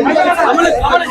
가만히 가만히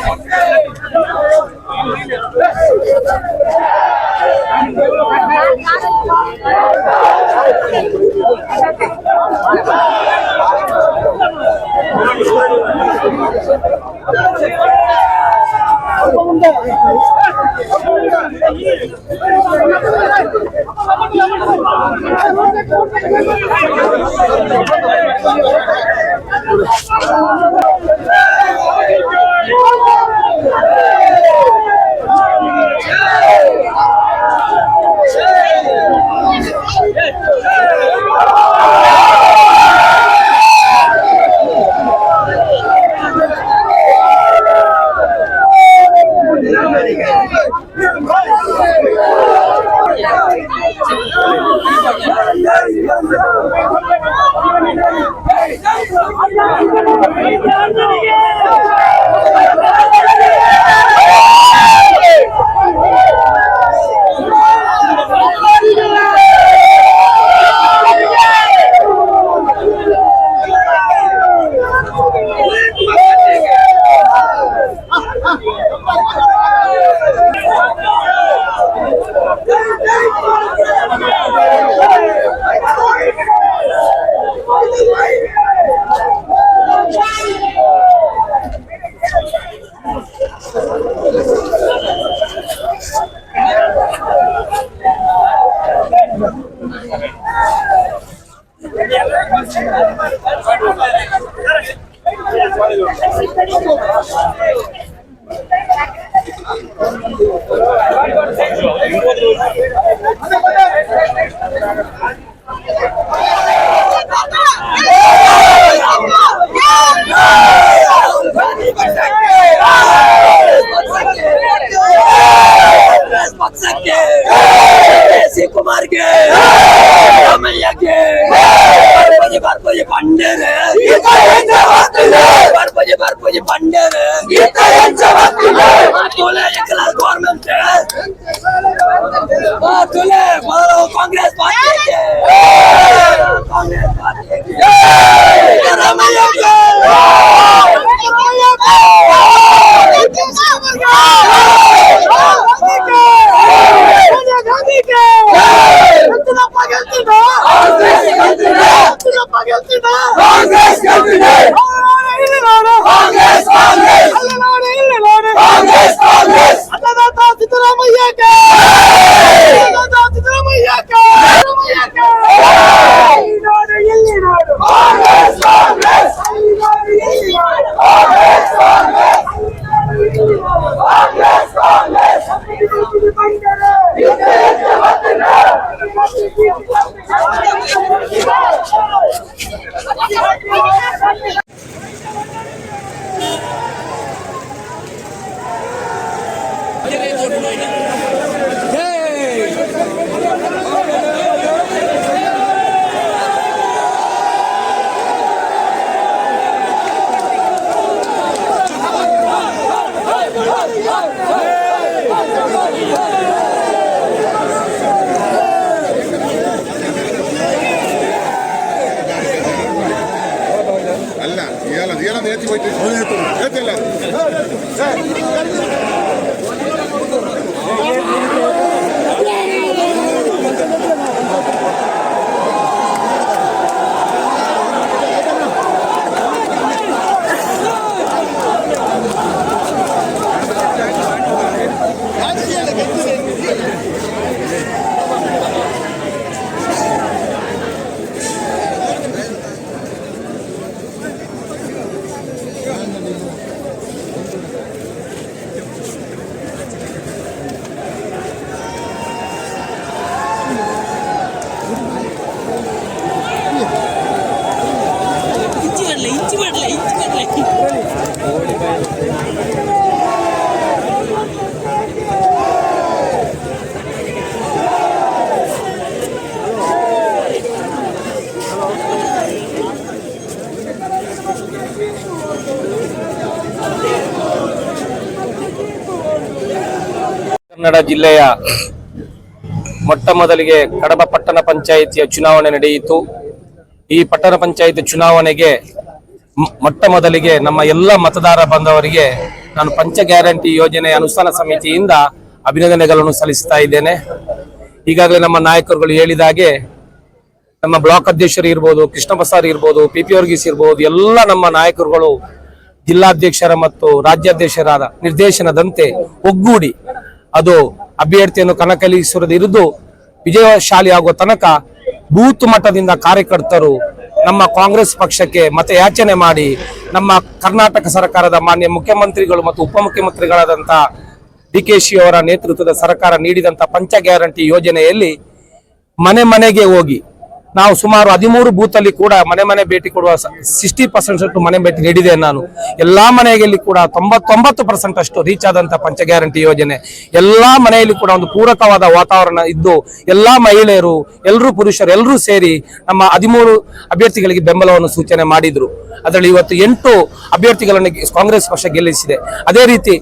குமார் के रामैया के பரபஜி பரபஜி பண்டர். கீதா என்ற வார்த்தையில் கவர்மெண்ட் ಅಲ್ಲ ಕನ್ನಡ ಜಿಲ್ಲೆಯ ಮೊಟ್ಟ ಮೊದಲಿಗೆ ಕಡಬ ಪಟ್ಟಣ ಪಂಚಾಯಿತಿಯ ಚುನಾವಣೆ ನಡೆಯಿತು. ಈ ಪಟ್ಟಣ ಪಂಚಾಯಿತಿ ಚುನಾವಣೆಗೆ ಮೊಟ್ಟ ಮೊದಲಿಗೆ ನಮ್ಮ ಎಲ್ಲ ಮತದಾರ ಬಂದವರಿಗೆ ನಾನು ಪಂಚ ಗ್ಯಾರಂಟಿ ಯೋಜನೆ ಅನುಷ್ಠಾನ ಸಮಿತಿಯಿಂದ ಅಭಿನಂದನೆಗಳನ್ನು ಸಲ್ಲಿಸ್ತಾ ಇದ್ದೇನೆ. ಈಗಾಗಲೇ ನಮ್ಮ ನಾಯಕರುಗಳು ಹೇಳಿದ ಹಾಗೆ ನಮ್ಮ ಬ್ಲಾಕ್ ಅಧ್ಯಕ್ಷರು ಇರ್ಬೋದು, ಕೃಷ್ಣ ಪ್ರಸಾದ್ ಇರ್ಬೋದು, ಪಿ ಪಿ ವರ್ಗೀಸ್ ಇರ್ಬೋದು, ಎಲ್ಲ ನಮ್ಮ ನಾಯಕರುಗಳು ಜಿಲ್ಲಾಧ್ಯಕ್ಷರ ಮತ್ತು ರಾಜ್ಯಾಧ್ಯಕ್ಷರಾದ ನಿರ್ದೇಶನದಂತೆ ಒಗ್ಗೂಡಿ ಅದು ಅಭ್ಯರ್ಥಿಯನ್ನು ಕಣಕಲಿಸುವುದು ವಿಜಯಶಾಲಿಯಾಗುವ ತನಕ ಬೂತ್ ಮಟ್ಟದಿಂದ ಕಾರ್ಯಕರ್ತರು ನಮ್ಮ ಕಾಂಗ್ರೆಸ್ ಪಕ್ಷಕ್ಕೆ ಮತ ಯಾಚನೆ ಮಾಡಿ ನಮ್ಮ ಕರ್ನಾಟಕ ಸರ್ಕಾರದ ಮಾನ್ಯ ಮುಖ್ಯಮಂತ್ರಿಗಳು ಮತ್ತು ಉಪಮುಖ್ಯಮಂತ್ರಿಗಳಾದಂಥ ಡಿ ಕೆ ಶಿ ಅವರ ನೇತೃತ್ವದ ಸರ್ಕಾರ ನೀಡಿದಂಥ ಪಂಚ ಗ್ಯಾರಂಟಿ ಯೋಜನೆಯಲ್ಲಿ ಮನೆ ಮನೆಗೆ ಹೋಗಿ ನಾವು ಸುಮಾರು ಹದಿಮೂರು ಬೂತ್ ಅಲ್ಲಿ ಕೂಡ ಮನೆ ಮನೆ ಭೇಟಿ ಕೊಡುವ ಸಿಕ್ಸ್ಟಿ ಪರ್ಸೆಂಟ್ ಮನೆ ಭೇಟಿ ನೀಡಿದೆ ನಾನು. ಎಲ್ಲಾ ಮನೆಯಲ್ಲಿ ಕೂಡ ತೊಂಬತ್ತೊಂಬತ್ತು ಪರ್ಸೆಂಟ್ ಅಷ್ಟು ರೀಚ್ ಆದಂತ ಪಂಚ ಗ್ಯಾರಂಟಿ ಯೋಜನೆ. ಎಲ್ಲಾ ಮನೆಯಲ್ಲಿ ಕೂಡ ಒಂದು ಪೂರಕವಾದ ವಾತಾವರಣ ಇದ್ದು, ಎಲ್ಲಾ ಮಹಿಳೆಯರು ಎಲ್ಲರೂ ಪುರುಷರು ಎಲ್ಲರೂ ಸೇರಿ ನಮ್ಮ ಹದಿಮೂರು ಅಭ್ಯರ್ಥಿಗಳಿಗೆ ಬೆಂಬಲವನ್ನು ಸೂಚನೆ ಮಾಡಿದ್ರು. ಅದರಲ್ಲಿ ಇವತ್ತು ಎಂಟು ಅಭ್ಯರ್ಥಿಗಳನ್ನು ಕಾಂಗ್ರೆಸ್ ಪಕ್ಷ ಗೆಲ್ಲಿಸಿದೆ. ಅದೇ ರೀತಿ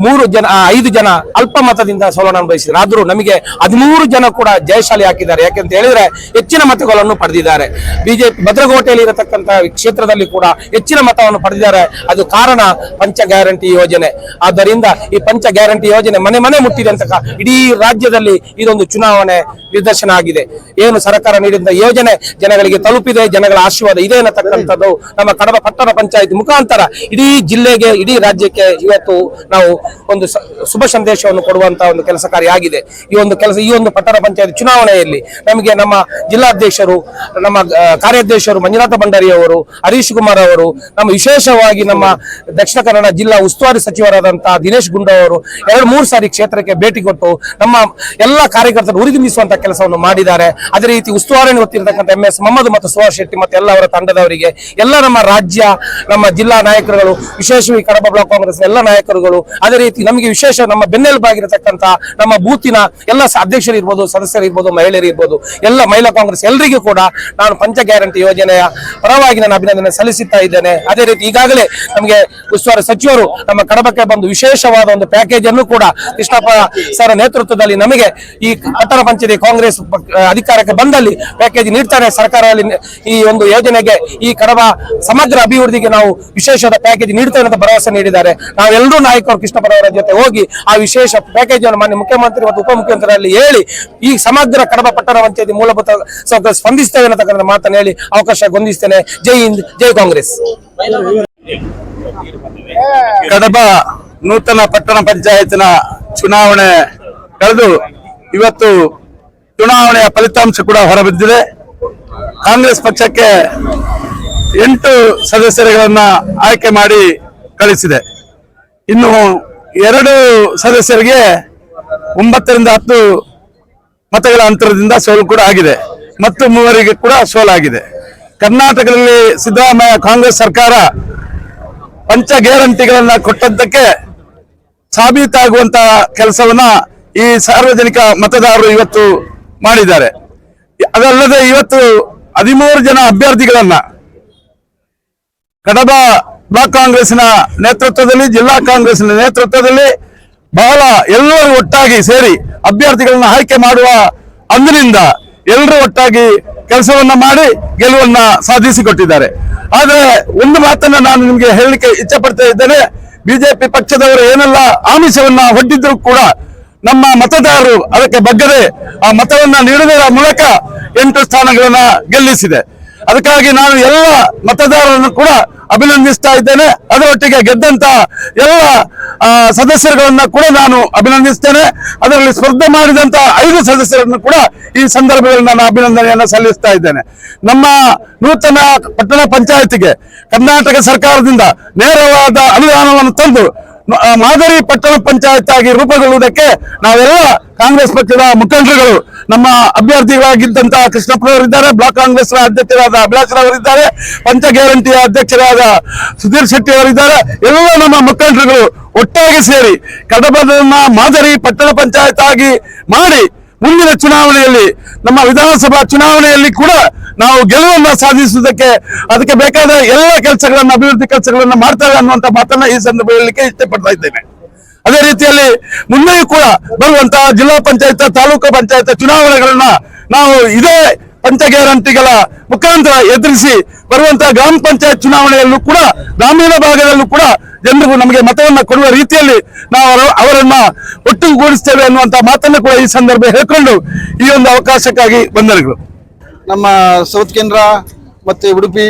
ಮೂರು ಜನ ಐದು ಜನ ಅಲ್ಪ ಮತದಿಂದ ಸೋಲನ್ನು ಅನುಭವಿಸಿದ್ದಾರೆ ಆದರೂ ನಮಗೆ ಹದಿಮೂರು ಜನ ಕೂಡ ಜಯಶಾಲಿ ಹಾಕಿದ್ದಾರೆ. ಯಾಕೆಂತ ಹೇಳಿದ್ರೆ ಹೆಚ್ಚಿನ ಮತಗಳನ್ನು ಪಡೆದಿದ್ದಾರೆ. ಬಿಜೆಪಿ ಭದ್ರಕೋಟೆಯಲ್ಲಿ ಇರತಕ್ಕಂತಹ ಕ್ಷೇತ್ರದಲ್ಲಿ ಕೂಡ ಹೆಚ್ಚಿನ ಮತವನ್ನು ಪಡೆದಿದ್ದಾರೆ. ಅದು ಕಾರಣ ಪಂಚ ಗ್ಯಾರಂಟಿ ಯೋಜನೆ. ಆದ್ದರಿಂದ ಈ ಪಂಚ ಗ್ಯಾರಂಟಿ ಯೋಜನೆ ಮನೆ ಮನೆ ಮುಟ್ಟಿದೆ ಅಂತ ಕ- ಇಡೀ ರಾಜ್ಯದಲ್ಲಿ ಇದೊಂದು ಚುನಾವಣೆ ನಿದರ್ಶನ ಆಗಿದೆ. ಏನು ಸರ್ಕಾರ ನೀಡಿದ ಯೋಜನೆ ಜನಗಳಿಗೆ ತಲುಪಿದೆ, ಜನಗಳ ಆಶೀರ್ವಾದ ಇದೆ ಅನ್ನತಕ್ಕಂಥದ್ದು ನಮ್ಮ ಕಡಬ ಪಟ್ಟಣ ಪಂಚಾಯತ್ ಮುಖಾಂತರ ಇಡೀ ಜಿಲ್ಲೆಗೆ, ಇಡೀ ರಾಜ್ಯಕ್ಕೆ ಇವತ್ತು ನಾವು ಒಂದು ಶುಭ ಸಂದೇಶವನ್ನು ಕೊಡುವಂತಹ ಒಂದು ಕೆಲಸ ಕಾರ್ಯಾಗಿದೆ ಈ ಒಂದು ಕೆಲಸ, ಈ ಒಂದು ಪಟ್ಟಣ ಪಂಚಾಯತ್ ಚುನಾವಣೆಯಲ್ಲಿ ನಮಗೆ ನಮ್ಮ ಜಿಲ್ಲಾಧ್ಯಕ್ಷರು, ನಮ್ಮ ಕಾರ್ಯಾಧ್ಯಕ್ಷರು ಮಂಜುನಾಥ ಭಂಡಾರಿ ಅವರು ಹರೀಶ್ ಕುಮಾರ್ ಅವರು, ನಮ್ಮ ವಿಶೇಷವಾಗಿ ನಮ್ಮ ದಕ್ಷಿಣ ಕನ್ನಡ ಜಿಲ್ಲಾ ಉಸ್ತುವಾರಿ ಸಚಿವರಾದಂತಹ ದಿನೇಶ್ ಗುಂಡವರು ಎರಡು, ಮೂರು ಸಾರಿ ಕ್ಷೇತ್ರಕ್ಕೆ ಭೇಟಿ ಕೊಟ್ಟು ನಮ್ಮ ಎಲ್ಲ ಕಾರ್ಯಕರ್ತರು ಉರಿದುಂಬಿಸುವಂತಹ ಕೆಲಸವನ್ನು ಮಾಡಿದ್ದಾರೆ. ಅದೇ ರೀತಿ ಉಸ್ತುವಾರಿಯನ್ನು ಹೊತ್ತಿರತಕ್ಕಂಥ ಎಂ ಎಸ್ ಮೊಹಮ್ಮದ್ ಮತ್ತು ಸುಹಾಸ್ ಶೆಟ್ಟಿ ಮತ್ತು ಎಲ್ಲ ಅವರ ತಂಡದವರಿಗೆ ಎಲ್ಲ ನಮ್ಮ ರಾಜ್ಯ, ನಮ್ಮ ಜಿಲ್ಲಾ ನಾಯಕರುಗಳು, ವಿಶೇಷವಾಗಿ ಕಡಬ ಬ್ಲಾಕ್ ಕಾಂಗ್ರೆಸ್ ಎಲ್ಲ ನಾಯಕರುಗಳು, ಅದೇ ರೀತಿ ನಮಗೆ ವಿಶೇಷ ನಮ್ಮ ಬೆನ್ನೆಲುಬಾಗಿರತಕ್ಕಂತ ನಮ್ಮ ಬೂತಿನ ಎಲ್ಲ ಅಧ್ಯಕ್ಷರು ಇರ್ಬೋದು ಸದಸ್ಯರು ಇರ್ಬೋದು ಮಹಿಳೆಯರು ಇರ್ಬೋದು ಎಲ್ಲ ಮಹಿಳಾ ಕಾಂಗ್ರೆಸ್ ಎಲ್ಲರಿಗೂ ಕೂಡ ನಾನು ಪಂಚ ಗ್ಯಾರಂಟಿ ಯೋಜನೆಯ ಪರವಾಗಿ ನಾನು ಅಭಿನಂದನೆ ಸಲ್ಲಿಸುತ್ತಾ ಇದ್ದೇನೆ. ಅದೇ ರೀತಿ ಈಗಾಗಲೇ ನಮಗೆ ಉಸ್ತುವಾರಿ ಸಚಿವರು ನಮ್ಮ ಕಡಬಕ್ಕೆ ಬಂದು ವಿಶೇಷವಾದ ಒಂದು ಪ್ಯಾಕೇಜ್ ಅನ್ನು ಕೂಡ ಕೃಷ್ಣಪ್ಪ ಸರ್ ನೇತೃತ್ವದಲ್ಲಿ ನಮಗೆ ಈ ಕಟ್ಟಡ ಪಂಚಾಯತಿ ಕಾಂಗ್ರೆಸ್ ಅಧಿಕಾರಕ್ಕೆ ಬಂದಲ್ಲಿ ಪ್ಯಾಕೇಜ್ ನೀಡ್ತಾರೆ. ಸರ್ಕಾರದಲ್ಲಿ ಈ ಒಂದು ಯೋಜನೆಗೆ ಈ ಕಡಬ ಸಮಗ್ರ ಅಭಿವೃದ್ಧಿಗೆ ನಾವು ವಿಶೇಷವಾದ ಪ್ಯಾಕೇಜ್ ನೀಡ್ತೇವೆ ಅಂತ ಭರವಸೆ ನೀಡಿದ್ದಾರೆ. ನಾವೆಲ್ಲರೂ ನಾಯಕರು ಕೃಷ್ಣಪ್ಪನವರ ಜೊತೆ ಹೋಗಿ ಆ ವಿಶೇಷ ಪ್ಯಾಕೇಜ್ ಅನ್ನು ಮಾನ್ಯ ಮುಖ್ಯಮಂತ್ರಿ ಮತ್ತು ಉಪಮುಖ್ಯಮಂತ್ರಿಗಳಲ್ಲಿ ಹೇಳಿ ಈ ಸಮಗ್ರ ಕಡಬ ಪಟ್ಟಣ ಪಂಚಾಯತಿ ಮೂಲಭೂತ ಸ್ಪಂದಿಸ್ತೇವೆ ಅನ್ನತಕ್ಕಂಥ ಮಾತನ್ನು ಹೇಳಿ ಅವಕಾಶ ಹೊಂದಿಸ್ತೇನೆ ಜೈ ಹಿಂದ್, ಜೈ ಕಾಂಗ್ರೆಸ್. ಕಡಬ ನೂತನ ಪಟ್ಟಣ ಪಂಚಾಯತ್ನ ಚುನಾವಣೆ ಕಳೆದು ಇವತ್ತು ಚುನಾವಣೆಯ ಫಲಿತಾಂಶ ಕೂಡ ಹೊರಬಿದ್ದಿದೆ. ಕಾಂಗ್ರೆಸ್ ಪಕ್ಷಕ್ಕೆ ಎಂಟು ಸದಸ್ಯರುಗಳನ್ನ ಆಯ್ಕೆ ಮಾಡಿ ಕಳಿಸಿದೆ. ಇನ್ನು ಎರಡು ಸದಸ್ಯರಿಗೆ ಒಂಬತ್ತರಿಂದ ಹತ್ತು ಮತಗಳ ಅಂತರದಿಂದ ಸೋಲು ಕೂಡ ಆಗಿದೆ. ಮತ್ತು ಮೂವರಿಗೆ ಕೂಡ ಸೋಲಾಗಿದೆ ಕರ್ನಾಟಕದಲ್ಲಿ ಸಿದ್ದರಾಮಯ್ಯ ಕಾಂಗ್ರೆಸ್ ಸರ್ಕಾರ ಪಂಚ ಗ್ಯಾರಂಟಿಗಳನ್ನ ಕೊಟ್ಟದ್ದಕ್ಕೆ ಸಾಬೀತಾಗುವಂತಹ ಕೆಲಸವನ್ನ ಈ ಸಾರ್ವಜನಿಕ ಮತದಾರರು ಇವತ್ತು ಮಾಡಿದ್ದಾರೆ. ಅದಲ್ಲದೆ ಇವತ್ತು ಹದಿಮೂರು ಜನ ಅಭ್ಯರ್ಥಿಗಳನ್ನ ಕಡಬ ಬ್ಲಾಕ್ ಕಾಂಗ್ರೆಸ್ನ ನೇತೃತ್ವದಲ್ಲಿ, ಜಿಲ್ಲಾ ಕಾಂಗ್ರೆಸ್ನ ನೇತೃತ್ವದಲ್ಲಿ ಬಹಳ ಎಲ್ಲರೂ ಒಟ್ಟಾಗಿ ಸೇರಿ ಅಭ್ಯರ್ಥಿಗಳನ್ನ ಆಯ್ಕೆ ಮಾಡುವ ಅಂದಿನಿಂದ ಎಲ್ಲರೂ ಒಟ್ಟಾಗಿ ಕೆಲಸವನ್ನ ಮಾಡಿ ಗೆಲುವನ್ನ ಸಾಧಿಸಿಕೊಟ್ಟಿದ್ದಾರೆ. ಆದರೆ ಒಂದು ಮಾತನ್ನ ನಾನು ನಿಮ್ಗೆ ಹೇಳಲಿಕ್ಕೆ ಇಚ್ಛೆ ಪಡ್ತಾ ಇದ್ದೇನೆ, ಬಿಜೆಪಿ ಪಕ್ಷದವರು ಏನೆಲ್ಲ ಆಮಿಷವನ್ನ ಒಡ್ಡಿದ್ರು ಕೂಡ ನಮ್ಮ ಮತದಾರರು ಅದಕ್ಕೆ ಬಗ್ಗದೆ ಆ ಮತವನ್ನ ನೀಡುವುದರ ಮೂಲಕ ಎಂಟು ಸ್ಥಾನಗಳನ್ನ ಗೆಲ್ಲಿಸಿದೆ. ಅದಕ್ಕಾಗಿ ನಾನು ಎಲ್ಲ ಮತದಾರರನ್ನು ಕೂಡ ಅಭಿನಂದಿಸ್ತಾ ಇದ್ದೇನೆ. ಅದರೊಟ್ಟಿಗೆ ಗೆದ್ದಂತ ಎಲ್ಲ ಸದಸ್ಯರುಗಳನ್ನ ಕೂಡ ನಾನು ಅಭಿನಂದಿಸ್ತೇನೆ. ಅದರಲ್ಲಿ ಸ್ಪರ್ಧೆ ಮಾಡಿದಂತ ಐದು ಸದಸ್ಯರನ್ನು ಕೂಡ ಈ ಸಂದರ್ಭದಲ್ಲಿ ನಾನು ಅಭಿನಂದನೆಯನ್ನ ಸಲ್ಲಿಸ್ತಾ ಇದ್ದೇನೆ. ನಮ್ಮ ನೂತನ ಪಟ್ಟಣ ಪಂಚಾಯತಿಗೆ, ಕರ್ನಾಟಕ ಸರ್ಕಾರದಿಂದ ನೇರವಾದ ಅನುದಾನವನ್ನು ತಂದು ಮಾದರಿ ಪಟ್ಟಣ ಪಂಚಾಯತ್ ಆಗಿ ರೂಪುಗೊಳ್ಳುವುದಕ್ಕೆ ನಾವೆಲ್ಲ ಕಾಂಗ್ರೆಸ್ ಪಕ್ಷದ ಮುಖಂಡರುಗಳು ನಮ್ಮ ಅಭ್ಯರ್ಥಿಗಳಾಗಿದ್ದಂತಹ ಕೃಷ್ಣಪ್ಪನವರಿದ್ದಾರೆ ಬ್ಲಾಕ್ ಕಾಂಗ್ರೆಸ್ ಅಧ್ಯಕ್ಷರಾದ ಅಭಿಲಾಷರವರಿದ್ದಾರೆ ಪಂಚ ಗ್ಯಾರಂಟಿಯ ಅಧ್ಯಕ್ಷರಾದ ಸುಧೀರ್ ಶೆಟ್ಟಿ ಅವರಿದ್ದಾರೆ. ಎಲ್ಲ ನಮ್ಮ ಮುಖಂಡರುಗಳು ಒಟ್ಟಾಗಿ ಸೇರಿ ಕಡಬದನ್ನ ಮಾದರಿ ಪಟ್ಟಣ ಪಂಚಾಯತ್ ಆಗಿ ಮಾಡಿ ಮುಂದಿನ ಚುನಾವಣೆಯಲ್ಲಿ, ನಮ್ಮ ವಿಧಾನಸಭಾ ಚುನಾವಣೆಯಲ್ಲಿ ಕೂಡ ನಾವು ಗೆಲುವನ್ನ ಸಾಧಿಸುವುದಕ್ಕೆ ಅದಕ್ಕೆ ಬೇಕಾದ ಎಲ್ಲ ಕೆಲಸಗಳನ್ನು, ಅಭಿವೃದ್ಧಿ ಕೆಲಸಗಳನ್ನು ಮಾಡ್ತಾರೆ ಅನ್ನುವಂತ ಮಾತನ್ನ ಈ ಸಂದರ್ಭ ಹೇಳಲಿಕ್ಕೆ ಇಷ್ಟಪಡ್ತಾ ಇದ್ದೇನೆ. ಅದೇ ರೀತಿಯಲ್ಲಿ ಮುಂದೆಯೂ ಕೂಡ ಬರುವಂತಹ ಜಿಲ್ಲಾ ಪಂಚಾಯತ್, ತಾಲೂಕು ಪಂಚಾಯತ್ ಚುನಾವಣೆಗಳನ್ನ ನಾವು ಇದೇ ಪಂಚ ಗ್ಯಾರಂಟಿಗಳ ಮುಖಾಂತರ ಎದುರಿಸಿ ಬರುವಂತಹ ಗ್ರಾಮ ಪಂಚಾಯತ್ ಚುನಾವಣೆಯಲ್ಲೂ ಕೂಡ, ಗ್ರಾಮೀಣ ಭಾಗದಲ್ಲೂ ಕೂಡ ಜನರಿಗೂ ನಮಗೆ ಮತವನ್ನ ಕೊಡುವ ರೀತಿಯಲ್ಲಿ ನಾವು ಅವರ- ಅವರನ್ನ ಒಟ್ಟುಗೂಡಿಸ್ತೇವೆ ಅನ್ನುವಂತ ಮಾತನ್ನು ಕೂಡ ಈ ಸಂದರ್ಭ ಹೇಳ್ಕೊಂಡು ಈ ಒಂದು ಅವಕಾಶಕ್ಕಾಗಿ ಬಂದರುಗಳು. ನಮ್ಮ ಸೌತ್ ಕೇಂದ್ರ ಮತ್ತೆ ಉಡುಪಿ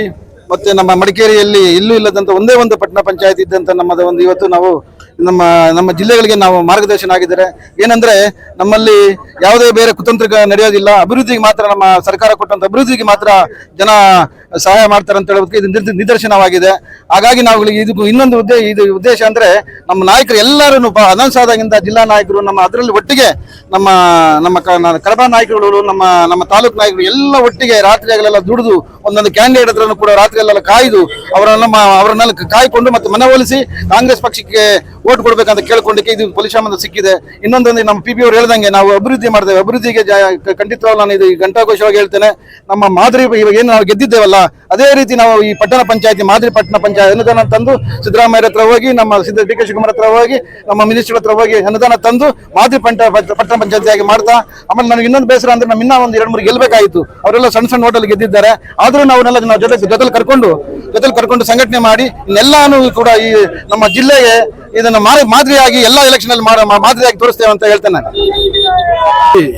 ಮತ್ತೆ ನಮ್ಮ ಮಡಿಕೇರಿಯಲ್ಲಿ ಇಲ್ಲೂ ಇಲ್ಲದಂತ ಒಂದೇ ಒಂದು ಪಟ್ಟಣ ಪಂಚಾಯತ್ ಇದ್ದಂತ ನಮ್ಮದ ಒಂದು ಇವತ್ತು ನಾವು ನಮ್ಮ ನಮ್ಮ ಜಿಲ್ಲೆಗಳಿಗೆ ನಾವು ಮಾರ್ಗದರ್ಶನ ಆಗಿದ್ದಾರೆ. ಏನಂದ್ರೆ ನಮ್ಮಲ್ಲಿ ಯಾವುದೇ ಬೇರೆ ಕುತಂತ್ರ ನಡೆಯೋದಿಲ್ಲ. ಅಭಿವೃದ್ಧಿಗೆ ಮಾತ್ರ ನಮ್ಮ ಸರ್ಕಾರ ಕೊಟ್ಟಂತ ಅಭಿವೃದ್ಧಿಗೆ ಮಾತ್ರ ಜನ ಸಹಾಯ ಮಾಡ್ತಾರೆ ಅಂತ ಹೇಳೋದಕ್ಕೆ ಇದು ನಿದರ್ಶನವಾಗಿದೆ. ಹಾಗಾಗಿ ನಾವು ಇದಕ್ಕೂ ಇನ್ನೊಂದು ಉದ್ದೇಶ ಇದು ಉದ್ದೇಶ ಅಂದ್ರೆ ನಮ್ಮ ನಾಯಕರು ಎಲ್ಲರೂ ಅನೌನ್ಸ್ ಜಿಲ್ಲಾ ನಾಯಕರು ನಮ್ಮ ಅದರಲ್ಲಿ ಒಟ್ಟಿಗೆ ನಮ್ಮ ನಮ್ಮ ಕರಬಾ ನಾಯಕರುಗಳು, ನಮ್ಮ ನಮ್ಮ ತಾಲೂಕು ನಾಯಕರು ಎಲ್ಲ ಒಟ್ಟಿಗೆ ರಾತ್ರಿ ಹಗಲೆಲ್ಲ ದುಡಿದು ಒಂದೊಂದು ಕ್ಯಾಂಡಿಡೇಟ್ ಹತ್ರನೂ ಕೂಡ ರಾತ್ರಿ ಎಲ್ಲ ಕಾಯ್ದು ಅವರನ್ನ ಅವರನ್ನೆಲ್ಲ ಕಾಯ್ಕೊಂಡು ಮತ್ತೆ ಮನವೊಲಿಸಿ ಕಾಂಗ್ರೆಸ್ ಪಕ್ಷಕ್ಕೆ ಓಟ್ ಕೊಡ್ಬೇಕಂತ ಕೇಳ್ಕೊಂಡಕ್ಕೆ ಇದು ಫಲಿತಾಂಶ ಸಿಕ್ಕಿದೆ. ಇನ್ನೊಂದೊಂದು ನಮ್ಮ ಪಿ ಪಿ ಅವರು ಹೇಳ್ದಂಗೆ ನಾವು ಅಭಿವೃದ್ಧಿ ಮಾಡ್ತೇವೆ. ಅಭಿವೃದ್ಧಿಗೆ ಖಂಡಿತವಾಗ್ಲೂ ನಾನು ಇದು ಘಂಟಾಘೋಷವಾಗಿ ಹೇಳ್ತೇನೆ. ನಮ್ಮ ಮಾದರಿ ಇವಾಗ ಏನು ನಾವು ಗೆದ್ದಿದ್ದೇವಲ್ಲ, ಅದೇ ರೀತಿ ನಾವು ಈ ಪಟ್ಟಣ ಪಂಚಾಯತಿ, ಮಾದರಿ ಪಟ್ಟಣ ಪಂಚಾಯತ್ ಅನುದಾನ ತಂದು ಸಿದ್ದರಾಮಯ್ಯ ಹತ್ರ ಹೋಗಿ, ನಮ್ಮ ಸಿದ್ದ ಡಿ ಕೆ ಶಿವಕುಮಾರ್ ಹತ್ರ ಹೋಗಿ, ನಮ್ಮ ಮಿನಿಸ್ಟರ್ ಹತ್ರ ಹೋಗಿ ಅನುದಾನ ತಂದು ಮಾದರಿ ಪಂಟ ಪಟ್ಟಣ ಪಂಚಾಯತಿಯಾಗಿ ಮಾಡ್ತಾ, ಆಮೇಲೆ ನನಗೆ ಇನ್ನೊಂದು ಬೇಸರ ಅಂದ್ರೆ ನಮ್ಮ ಇನ್ನೂ ಒಂದು ಎರಡು ಮೂರು ಗೆಲ್ಲಬೇಕಾಯಿತು ಅವರೆಲ್ಲ ಸಣ್ಣ ಸಣ್ಣ ಹೋಟೆಲ್ ಗೆದ್ದಿದ್ದಾರೆ. ಆದರೂ ನಾವು ನಾವು ಜೊತೆ ಜೊತೆಲಿ ಕರ್ಕೊಂಡು ಜೊತೆಲಿ ಕರ್ಕೊಂಡು ಸಂಘಟನೆ ಮಾಡಿ, ಇನ್ನೆಲ್ಲಾನು ಕೂಡ ಈ ನಮ್ಮ ಜಿಲ್ಲೆಗೆ ಇದನ್ನ ಮಾದರಿಯಾಗಿ ಎಲ್ಲಾ ಎಲೆಕ್ಷನ್ ಅಲ್ಲಿ ಮಾದರಿಯಾಗಿ ತೋರಿಸ್ತೇವೆ ಅಂತ ಹೇಳ್ತೇನೆ.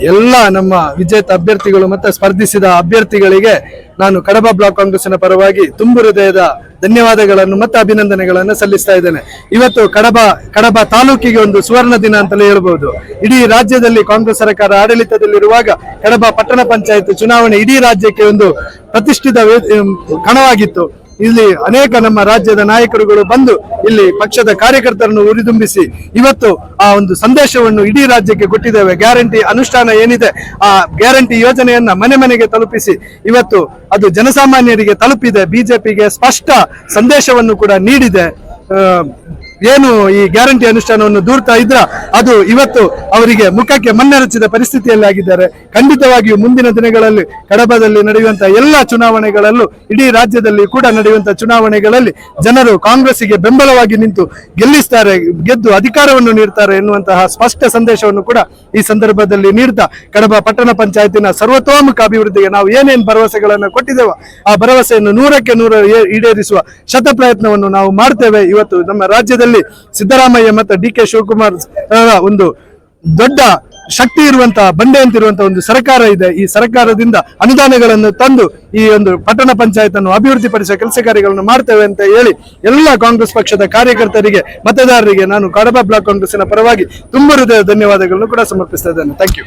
ಎಲ್ಲ ನಮ್ಮ ವಿಜೇತ ಅಭ್ಯರ್ಥಿಗಳು ಮತ್ತೆ ಸ್ಪರ್ಧಿಸಿದ ಅಭ್ಯರ್ಥಿಗಳಿಗೆ ನಾನು ಕಡಬ ಬ್ಲಾಕ್ ಕಾಂಗ್ರೆಸ್ಸಿನ ಪರವಾಗಿ ತುಂಬು ಹೃದಯದ ಧನ್ಯವಾದಗಳನ್ನು ಮತ್ತೆ ಅಭಿನಂದನೆಗಳನ್ನು ಸಲ್ಲಿಸ್ತಾ ಇದ್ದೇನೆ. ಇವತ್ತು ಕಡಬ ಕಡಬ ತಾಲೂಕಿಗೆ ಒಂದು ಸುವರ್ಣ ದಿನ ಅಂತಲೇ ಹೇಳ್ಬಹುದು ಇಡೀ ರಾಜ್ಯದಲ್ಲಿ ಕಾಂಗ್ರೆಸ್ ಸರ್ಕಾರ ಆಡಳಿತದಲ್ಲಿರುವಾಗ ಕಡಬ ಪಟ್ಟಣ ಪಂಚಾಯತ್ ಚುನಾವಣೆ ಇಡೀ ರಾಜ್ಯಕ್ಕೆ ಒಂದು ಪ್ರತಿಷ್ಠಿತ ಕಣವಾಗಿತ್ತು. ಇಲ್ಲಿ ಅನೇಕ ನಮ್ಮ ರಾಜ್ಯದ ನಾಯಕರುಗಳು ಬಂದು ಇಲ್ಲಿ ಪಕ್ಷದ ಕಾರ್ಯಕರ್ತರನ್ನು ಉರಿದುಂಬಿಸಿ ಇವತ್ತು ಆ ಒಂದು ಸಂದೇಶವನ್ನು ಇಡೀ ರಾಜ್ಯಕ್ಕೆ ಕೊಟ್ಟಿದ್ದೇವೆ. ಗ್ಯಾರಂಟಿ ಅನುಷ್ಠಾನ ಏನಿದೆ ಆ ಗ್ಯಾರಂಟಿ ಯೋಜನೆಯನ್ನ ಮನೆ ಮನೆಗೆ ತಲುಪಿಸಿ ಇವತ್ತು ಅದು ಜನಸಾಮಾನ್ಯರಿಗೆ ತಲುಪಿದೆ. ಬಿಜೆಪಿಗೆ ಸ್ಪಷ್ಟ ಸಂದೇಶವನ್ನು ಕೂಡ ನೀಡಿದೆ. ಏನು ಈ ಗ್ಯಾರಂಟಿ ಅನುಷ್ಠಾನವನ್ನು ದೂರ್ತಾ ಇದ್ರ ಅದು ಇವತ್ತು ಅವರಿಗೆ ಮುಖಕ್ಕೆ ಮಣ್ಣೆರಚಿದ ಪರಿಸ್ಥಿತಿಯಲ್ಲಿ ಆಗಿದ್ದಾರೆ ಖಂಡಿತವಾಗಿಯೂ ಮುಂದಿನ ದಿನಗಳಲ್ಲಿ ಕಡಬದಲ್ಲಿ ನಡೆಯುವಂತಹ ಎಲ್ಲ ಚುನಾವಣೆಗಳಲ್ಲೂ ಇಡೀ ರಾಜ್ಯದಲ್ಲಿ ಕೂಡ ನಡೆಯುವಂತಹ ಚುನಾವಣೆಗಳಲ್ಲಿ ಜನರು ಕಾಂಗ್ರೆಸ್ಸಿಗೆ ಬೆಂಬಲವಾಗಿ ನಿಂತು ಗೆಲ್ಲಿಸ್ತಾರೆ, ಗೆದ್ದು ಅಧಿಕಾರವನ್ನು ನೀಡ್ತಾರೆ ಎನ್ನುವಂತಹ ಸ್ಪಷ್ಟ ಸಂದೇಶವನ್ನು ಕೂಡ ಈ ಸಂದರ್ಭದಲ್ಲಿ ನೀಡ್ತಾ ಕಡಬ ಪಟ್ಟಣ ಪಂಚಾಯತಿನ ಸರ್ವತೋಮುಖ ಅಭಿವೃದ್ಧಿಗೆ ನಾವು ಏನೇನು ಭರವಸೆಗಳನ್ನು ಕೊಟ್ಟಿದ್ದೇವೋ ಆ ಭರವಸೆಯನ್ನು ನೂರಕ್ಕೆ ನೂರ ಈಡೇರಿಸುವ ಶತ ಪ್ರಯತ್ನವನ್ನು ನಾವು ಮಾಡ್ತೇವೆ. ಇವತ್ತು ನಮ್ಮ ರಾಜ್ಯದಲ್ಲಿ ಸಿದ್ದರಾಮಯ್ಯ ಮತ್ತು ಡಿ ಕೆ ಶಿವಕುಮಾರ್ ಒಂದು ದೊಡ್ಡ ಶಕ್ತಿ ಇರುವಂತಹ ಬಂಡೆ ಅಂತಿರುವಂತಹ ಒಂದು ಸರ್ಕಾರ ಇದೆ. ಈ ಸರ್ಕಾರದಿಂದ ಅನುದಾನಗಳನ್ನು ತಂದು ಈ ಒಂದು ಪಟ್ಟಣ ಪಂಚಾಯತ್ ಅನ್ನು ಅಭಿವೃದ್ಧಿಪಡಿಸುವ ಕೆಲಸ ಕಾರ್ಯಗಳನ್ನು ಮಾಡ್ತೇವೆ ಅಂತ ಹೇಳಿ ಎಲ್ಲ ಕಾಂಗ್ರೆಸ್ ಪಕ್ಷದ ಕಾರ್ಯಕರ್ತರಿಗೆ, ಮತದಾರರಿಗೆ ನಾನು ಕಡಬ ಬ್ಲಾಕ್ ಕಾಂಗ್ರೆಸ್ಸಿನ ಪರವಾಗಿ ತುಂಬ ಹೃದಯ ಧನ್ಯವಾದಗಳನ್ನು ಕೂಡ ಸಮರ್ಪಿಸ್ತಾ ಇದ್ದೇನೆ. ಥ್ಯಾಂಕ್ ಯು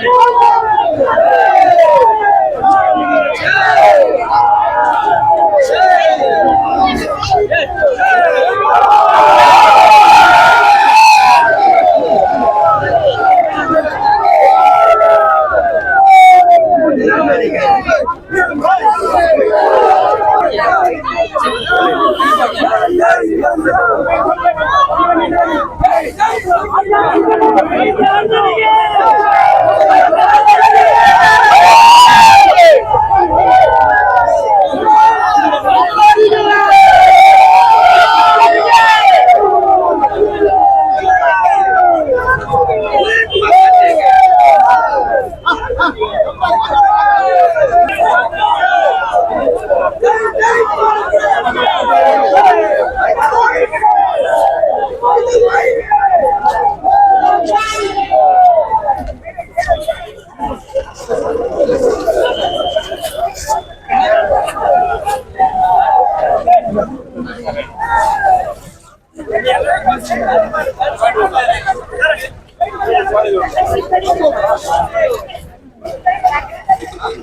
Hey,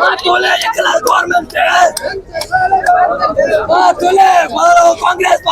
ಮಾತುಲೆ ಎಕಲ ಗೌರ್ಮೆಂಟ್ ಮಾತುಲೆ ಮೊದಲು ಕಾಂಗ್ರೆಸ್